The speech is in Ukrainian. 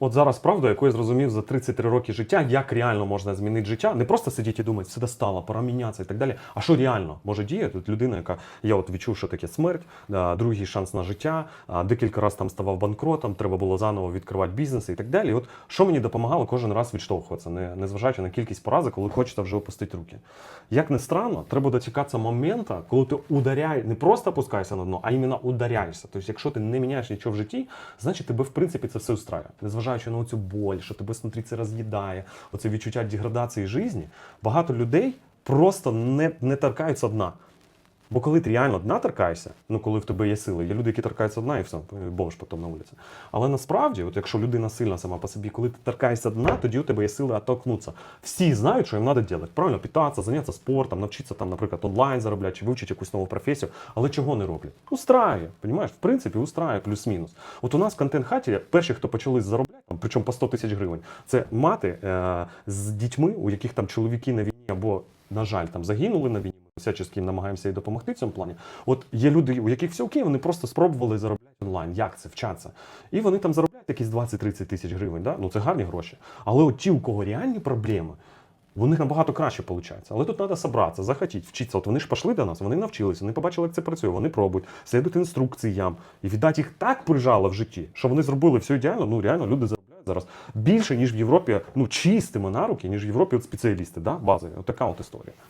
От зараз правда, яку я зрозумів за 33 роки життя, як реально можна змінити життя, не просто сидіти і думати, все достало, пора мінятися і так далі. А що реально може діяти? От людина, яка я от відчув, що таке смерть, другий шанс на життя, декілька разів там ставав банкротом, треба було заново відкривати бізнес і так далі. І от що мені допомагало кожен раз відштовхуватися, не, незважаючи на кількість поразок, коли хочеться вже опустити руки. Як не странно, треба дочекатися моменту, коли ти ударяєш, не просто опускаєшся на дно, а іменно ударяєшся. Тобто, якщо ти не міняєш нічого в житті, значить тебе в принципі це все устраює. Незважаючи на боль, що тебе внутрі це роз'їдає, оце відчуття деградації житті, багато людей просто не, не торкаються дна. Бо коли ти реально дна торкаєшся, ну коли в тебе є сили, є люди, які торкаються дна і все, бомж потім на вулиці. Але насправді, от якщо людина сильна сама по собі, коли ти торкаєшся дна, тоді у тебе є сили оттолкнутися. Всі знають, що їм треба робити. Правильно, питатися, зайнятися спортом, навчитися там, наприклад, онлайн заробляти, чи вивчити якусь нову професію. Але чого не роблять? Устраює, понімаєш? В принципі, устраює плюс-мінус. От у нас в контент-хаті перші, хто почали заробляти, причому по 100 тисяч гривень, це мати е- з дітьми, у яких там чоловіки на війні або, на жаль, там загинули на війні. Ми всячески намагаємося і допомогти в цьому плані. От є люди, у яких все окей, вони просто спробували заробляти онлайн. Як це вчаться? І вони там заробляють якісь 20-30 тисяч гривень. Да? Ну це гарні гроші. Але от ті, у кого реальні проблеми, у них набагато краще виходить. Але тут треба зібратися, захотіти, вчитися. От вони ж пішли до нас, вони навчилися, вони побачили, як це працює, вони пробують, слідують інструкціям. І віддати їх так прижало в житті, що вони зробили все ідеально. Ну реально люди заробляють зараз більше, ніж в Європі, ну чистими на руки, ніж в Європі от спеціалісти, да? базові. От от історія.